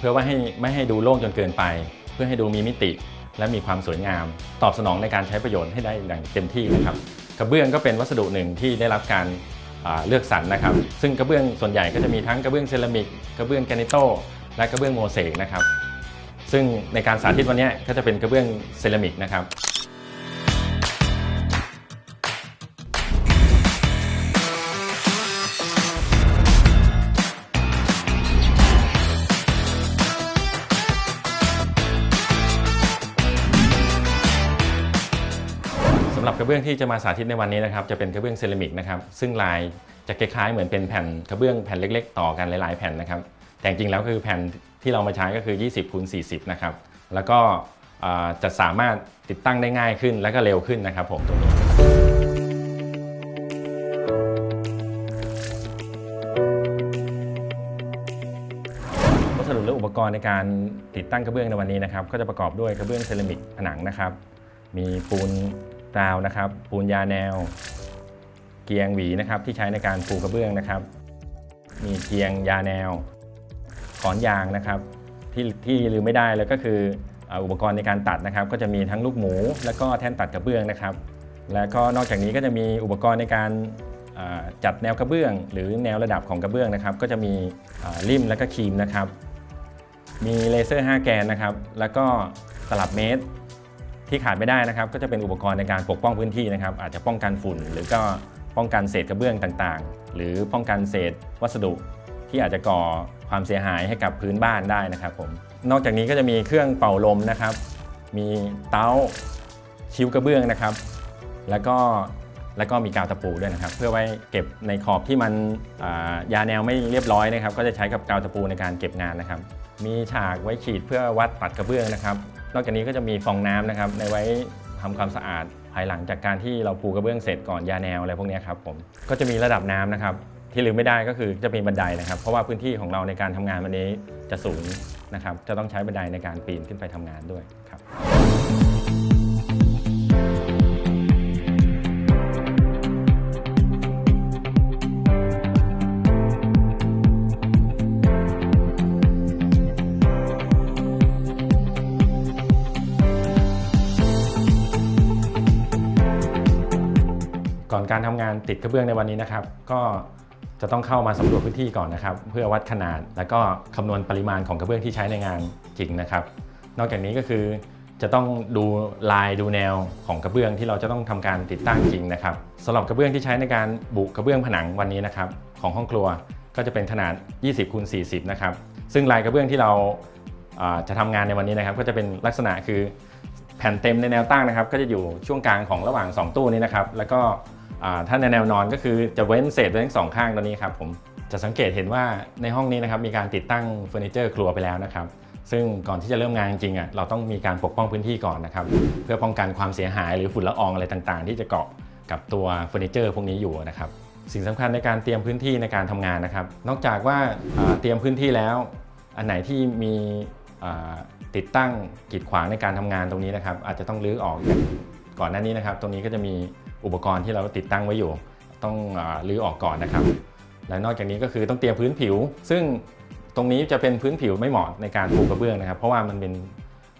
พื่อว่าให้ไม่ให้ดูโล่งจนเกินไป เพื่อให้ดูมีมิติและมีความสวยงาม ตอบสนองในการใช้ประโยชน์ให้ได้อย่างเต็มที่นะครับกระเบื้องก็เป็นวัสดุหนึ่งที่ได้รับการเลือกสรรนะครับ ซึ่งกระเบื้องส่วนใหญ่ก็จะมีทั้งกระเบื้องเซรามิกกระเบื้องแกรนิโตและกระเบื้องโมเสกนะครับซึ่งในการสาธิตวันนี้ก็จะเป็นกระเบื้องเซรามิกนะครับ เบื้องที่จะมาสาธิตในวันนี้นะครับจะเป็นกระเบื้องเซรามิกนะครับซึ่งลายจะคล้ายๆ เหมือนเป็นแผ่นกระเบื้องแผ่นเล็ก ๆ ต่อกันหลาย ๆ แผ่นนะครับแต่จริงๆแล้วคือแผ่นที่เรามาใช้ก็คือ 20คูณ40 นะครับแล้วก็จะสามารถติดตั้งได้ง่ายขึ้นและก็เร็วขึ้นนะครับผมตรงนี้วัสดุและอุปกรณ์ในการติดตั้งกระเบื้องในวันนี้นะครับ ก็จะประกอบด้วยกระเบื้องเซรามิกผนังนะครับ มีปูน กาวนะครับ ปูนยาแนว เกียงหวีนะครับที่ใช้ในการปูกระเบื้องนะครับ มีเกียงยาแนว ขอนยางนะครับที่ที่ลืมไม่ได้เลยก็คืออุปกรณ์ในการตัดนะครับ ก็จะมีทั้งลูกหมู แล้วก็แท่นตัดกระเบื้องนะครับ แล้วก็นอกจากนี้ก็จะมีอุปกรณ์ในการจัดแนวกระเบื้อง หรือแนวระดับของกระเบื้องนะครับ ก็จะมีริมและก็ครีมนะครับ มีเลเซอร์ 5 แกนนะครับ แล้วก็ตลับเมตร ที่ขาดไม่ได้นะครับก็จะเป็นอุปกรณ์ในการปกป้องพื้นที่นะครับ อาจจะป้องกันฝุ่น หรือก็ป้องกันเศษกระเบื้องต่างๆ หรือป้องกันเศษวัสดุ ที่อาจจะก่อความเสียหายให้กับพื้นบ้านได้นะครับผมนอกจากนี้ก็จะมีเครื่องเป่าลมนะครับ มีเต้าคิ้วกระเบื้องนะครับ แล้วก็แล้วก็มีกาวตะปูด้วยนะครับ เพื่อไว้เก็บในขอบที่มันายาแนวไม่เรียบร้อยนะครับ ก็จะใช้กับกาวตะปูในการเก็บงานนะครับ มีฉากไว้ฉีดเพื่อวัดตัดกระเบื้องนะครับ นอกจากนี้ก็จะมีฟองน้ำนะครับในไว้ทำความสะอาดภายหลังจากการที่เราปูกระเบื้องเสร็จก่อนยาแนวอะไรพวกนี้ครับผมก็จะมีระดับน้ำนะครับที่ลืมไม่ได้ก็คือจะมีบันไดนะครับ เพราะว่าพื้นที่ของเราในการทำงานวันนี้จะสูงนะครับจะต้องใช้บันไดในการปีนขึ้นไปทำงานด้วยครับ การทำงานติดกระเบื้องในวันนี้นะครับ ก็จะต้องเข้ามาสำรวจพื้นที่ก่อนนะครับ เพื่อวัดขนาดแล้วก็คำนวณปริมาณของกระเบื้องที่ใช้ในงานจริงนะครับ นอกจากนี้ก็คือจะต้องดูลายดูแนวของกระเบื้องที่เราจะต้องทำการติดตั้งจริงนะครับสำหรับกระเบื้องที่ใช้ในการบุกระเบื้องผนังวันนี้นะครับ ของห้องครัวก็จะเป็นขนาด 20คูณ40 นะครับ ซึ่งลายกระเบื้องที่เราจะทำงานในวันนี้นะครับ ก็จะเป็นลักษณะคือแผ่นเต็มในแนวตั้งนะครับ ก็จะอยู่ช่วงกลางของระหว่าง 2 ตู้นี้นะครับ แล้วก็ ถ้าในแนวนอนก็คือจะเว้นเศษไว้ทั้งสองข้างตัวนี้ครับผมจะสังเกตเห็นว่าในห้องนี้นะครับมีการติดตั้งเฟอร์นิเจอร์ครัวไปแล้วนะครับซึ่งก่อนที่จะเริ่มงานจริงๆอะเราต้องมีการปกป้องพื้นที่ก่อนนะครับเพื่อป้องกันความเสียหายหรือฝุ่นละอองอะไรต่างๆ ที่จะเกาะกับตัวเฟอร์นิเจอร์พวกนี้อยู่นะครับสิ่งสำคัญในการเตรียมพื้นที่ในการทำงานนะครับ นอกจากว่าเตรียมพื้นที่แล้ว อันไหนที่มีติดตั้งกีดขวางในการทำงานตรงนี้นะครับ อาจจะต้องรื้อออกก่อนหน้านี้นะครับ ตรงนี้ก็จะมี อุปกรณ์ที่เราติดตั้งไว้อยู่ ต้องรื้อออกก่อนนะครับ และนอกจากนี้ก็คือต้องเตรียมพื้นผิว ซึ่งตรงนี้จะเป็นพื้นผิวไม่เหมาะในการปูกระเบื้องนะครับ เพราะว่ามันเป็น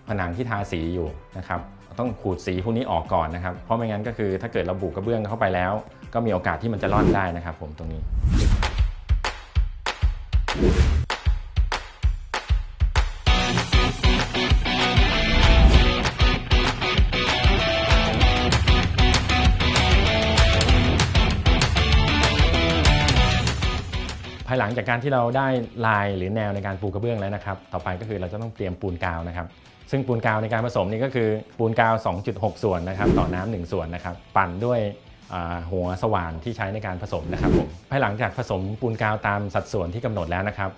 ผนังที่ทาสีอยู่นะครับต้องขูดสีพวกนี้ออกก่อนนะครับ เพราะไม่งั้นก็คือถ้าเกิดเราบุกกระเบื้องเข้าไปแล้ว ก็มีโอกาสที่มันจะร่อนได้นะครับผมตรงนี้ ภายหลังจากการที่เราได้ลายหรือแนวในการปูกระเบื้องแล้วนะครับ ต่อไปก็คือเราจะต้องเตรียมปูนกาวนะครับ ซึ่งปูนกาวในการผสมนี่ก็คือปูนกาว 2.6 ส่วนนะครับต่อน้ำ1ส่วนนะครับ ปั่นด้วยหัวสว่านที่ใช้ในการผสมนะครับผมภายหลังจากผสมปูนกาวตามสัดส่วนที่กำหนดแล้วนะครับ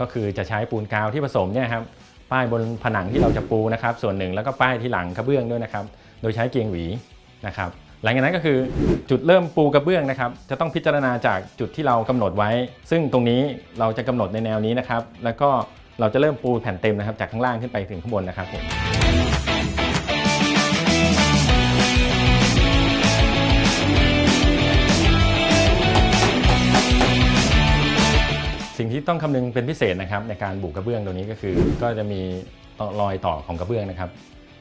ก็คือจะใช้ปูนกาวที่ผสมเนี่ยครับป้ายบนผนังที่เราจะปูนะครับ ส่วนหนึ่งแล้วก็ป้ายที่หลังกระเบื้องด้วยนะครับ โดยใช้เกียงหวีนะครับ หลังจากนั้นก็คือจุดเริ่มปูกระเบื้องนะครับ จะต้องพิจารณาจากจุดที่เรากำหนดไว้ ซึ่งตรงนี้เราจะกำหนดในแนวนี้นะครับ แล้วก็เราจะเริ่มปูแผ่นเต็มนะครับ จากข้างล่างขึ้นไปถึงข้างบนนะครับผมสิ่งที่ต้องคำนึงเป็นพิเศษนะครับในการบุกกระเบื้องตัวนี้ก็คือ ก็จะมีรอยต่อของกระเบื้องนะครับ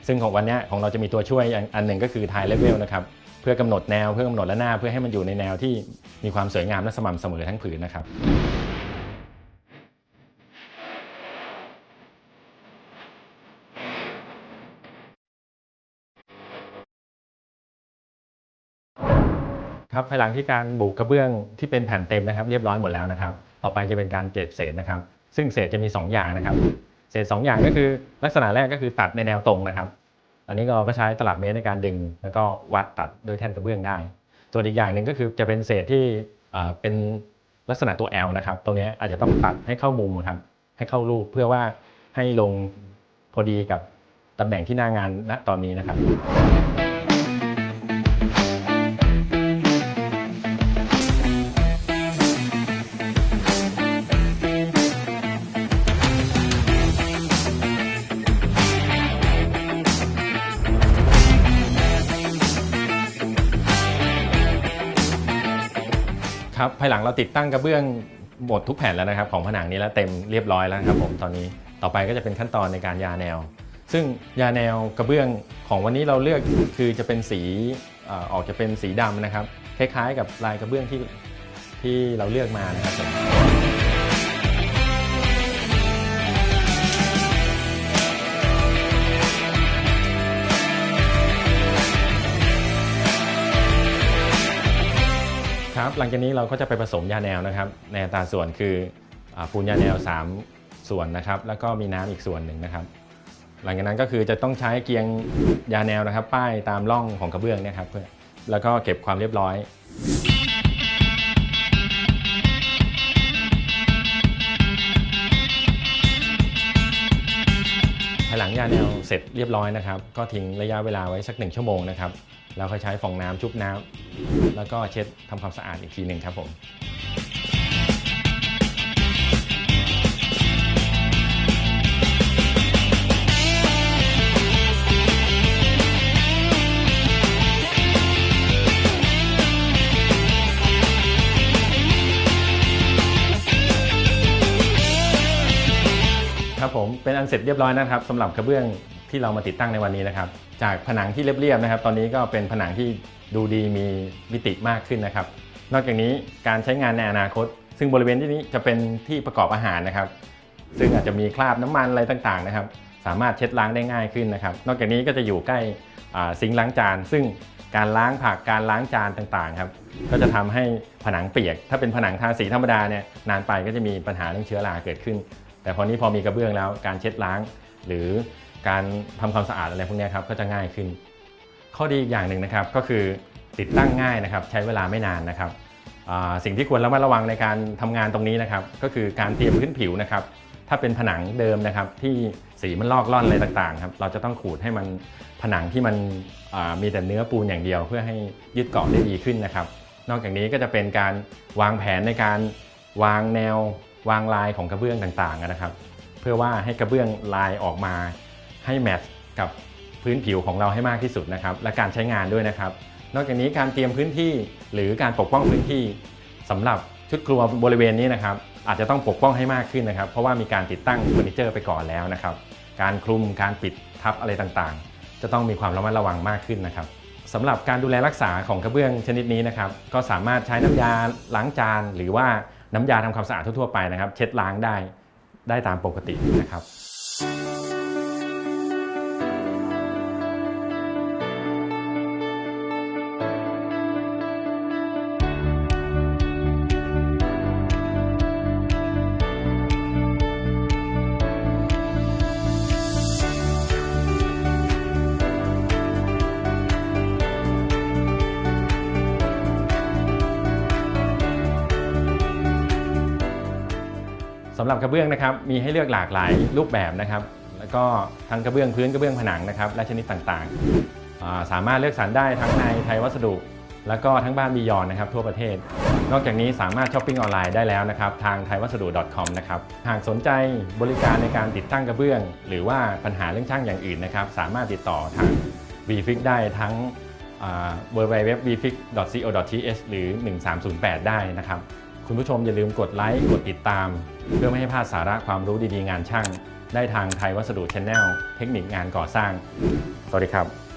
ซึ่งของวันนี้ของเราจะมีตัวช่วยอันอันหนึ่งก็คือทายเลเวลนะครับ เพื่อกำหนดแนวเพื่อกำหนดระนาบเพื่อให้มันอยู่ในแนวที่มีความสวยงามและสม่ำเสมอทั้งผืนนะครับครับภายหลังที่การบุกกระเบื้องที่เป็นแผ่นเต็มนะครับ เรียบร้อยหมดแล้วนะครับ ต่อไปจะเป็นการเก็บเศษนะครับ ซึ่งเศษจะมี 2 อย่างนะครับ เศษ 2 อย่างก็คือลักษณะแรกก็คือตัดในแนวตรงนะครับ อันนี้เราก็ใช้ตลับเมตรในการดึง แล้วก็วัดตัดโดยแท่นกระเบื้องได้ ส่วนอีกอย่างหนึ่งก็คือจะเป็นเศษที่เป็นลักษณะตัว L นะครับ ตรงนี้อาจจะต้องตัดให้เข้ามุมครับ ให้เข้ารูปเพื่อว่าให้ลงพอดีกับตำแหน่งที่หน้างานณตอนนี้นะครับ ภายหลังเราติดตั้งกระเบื้องหมดทุกแผ่นแล้วนะครับ ของผนังนี้แล้วเต็มเรียบร้อยแล้วครับผมตอนนี้ต่อไปก็จะเป็นขั้นตอนในการยาแนว ซึ่งยาแนวกระเบื้องของวันนี้เราเลือกคือจะเป็นสีอ่อออกจะเป็นสีดำนะครับ คล้ายๆ กับลายกระเบื้องที่ที่เราเลือกมานะครับผม ครับหลังจากนี้เราก็จะไปผสมยาแนวนะครับ ในอัตราส่วนคืออปูนยาแนว 3 ส่วนนะครับ แล้วก็มีน้ำอีกส่วนหนึ่งนะครับ หลังจากนั้นก็คือจะต้องใช้เกียงยาแนวนะครับ ป้ายตามร่องของกระเบื้องเนะครับเพื่อแล้วก็เก็บความเรียบร้อยภายหลังยาแนวเสร็จเรียบร้อยนะครับ ก็ทิ้งระยะเวลาไว้สักหนึ่งชั่วโมงนะครับ แล้วค่อยใช้ฟองน้ำชุบน้ำแล้วก็เช็ดทำความสะอาดอีกทีหนึ่งครับผมครับผมเป็นอันเสร็จเรียบร้อยนะครับสำหรับกระเบื้อง ที่เรามาติดตั้งในวันนี้นะครับ จากผนังที่เรียบๆนะครับ ตอนนี้ก็เป็นผนังที่ดูดีมีมิติมากขึ้นนะครับ นอกจากนี้การใช้งานในอนาคต ซึ่งบริเวณที่นี้จะเป็นที่ประกอบอาหารนะครับ ซึ่งอาจจะมีคราบน้ำมันอะไรต่างๆนะครับ สามารถเช็ดล้างได้ง่ายขึ้นนะครับ นอกจากนี้ก็จะอยู่ใกล้ซิงล้างจาน ซึ่งการล้างผักการล้างจานต่างๆครับ ก็จะทำให้ผนังเปียก ถ้าเป็นผนังทาสีธรรมดาเนี่ยนานไปก็จะมีปัญหาเรื่องเชื้อราเกิดขึ้น แต่พอนี้พอมีกระเบื้องแล้วการเช็ดล้าง หรือ การทำความสะอาดอะไรพวกนี้ครับก็จะง่ายขึ้น ข้อดีอีกอย่างหนึ่งนะครับก็คือติดตั้งง่ายนะครับ ใช้เวลาไม่นานนะครับสิ่งที่ควรระมัดระวังในการทำงานตรงนี้นะครับ ก็คือการเตรียมพื้นผิวนะครับ ถ้าเป็นผนังเดิมนะครับ ที่สีมันลอกล่อนอะไรต่างๆครับเราจะต้องขูดให้มันผนังที่มันมีแต่เนื้อปูนอย่างเดียว เพื่อให้ยึดเกาะได้ดีขึ้นนะครับ นอกจากนี้ก็จะเป็นการวางแผนในการวางแนววางลายของกระเบื้องต่างๆนะครับ เพื่อว่าให้กระเบื้องลายออกมา ให้แมทช์กับพื้นผิวของเราให้มากที่สุดนะครับ และการใช้งานด้วยนะครับ นอกจากนี้การเตรียมพื้นที่หรือการปกป้องพื้นที่สำหรับชุดครัวบริเวณนี้นะครับ อาจจะต้องปกป้องให้มากขึ้นนะครับ เพราะว่ามีการติดตั้งเฟอร์นิเจอร์ไปก่อนแล้วนะครับ การคลุมการปิดทับอะไรต่างๆ จะต้องมีความระมัดระวังมากขึ้นนะครับสำหรับการดูแลรักษาของกระเบื้องชนิดนี้นะครับ ก็สามารถใช้น้ำยาล้างจาน หรือว่าน้ำยาทำความสะอาดทั่วๆไปนะครับ เช็ดล้างได้ได้ตามปกตินะครับ หรับกระเบื้องนะครับมีให้เลือกหลากหลายรูปแบบนะครับแล้วก็ทั้งกระเบื้องพื้นกระเบื้องผนังนะครับและชนิดต่างๆ สามารถเลือกสรรได้ทั้งในไทยวัสดุ แล้วก็ทั้งบ้านบียอนนะครับทั่วประเทศ นอกจากนี้สามารถช้อปปิ้งออนไลน์ได้แล้วนะครับทางไทยวัสดุ .com นะครับหากสนใจบริการในการติดตั้งกระเบื้อง หรือว่าปัญหาเรื่องช่างอย่างอื่นนะครับสามารถติดต่อทาง VFix ได้ทั้ง w w w v f i x c o t h หรือ 1308 ได้นะครับ คุณผู้ชมอย่าลืมกดไลค์กดติดตาม เพื่อไม่ให้พลาดสาระความรู้ดีๆงานช่าง ได้ทางไทยวัสดุชแนลเทคนิคงานก่อสร้าง สวัสดีครับ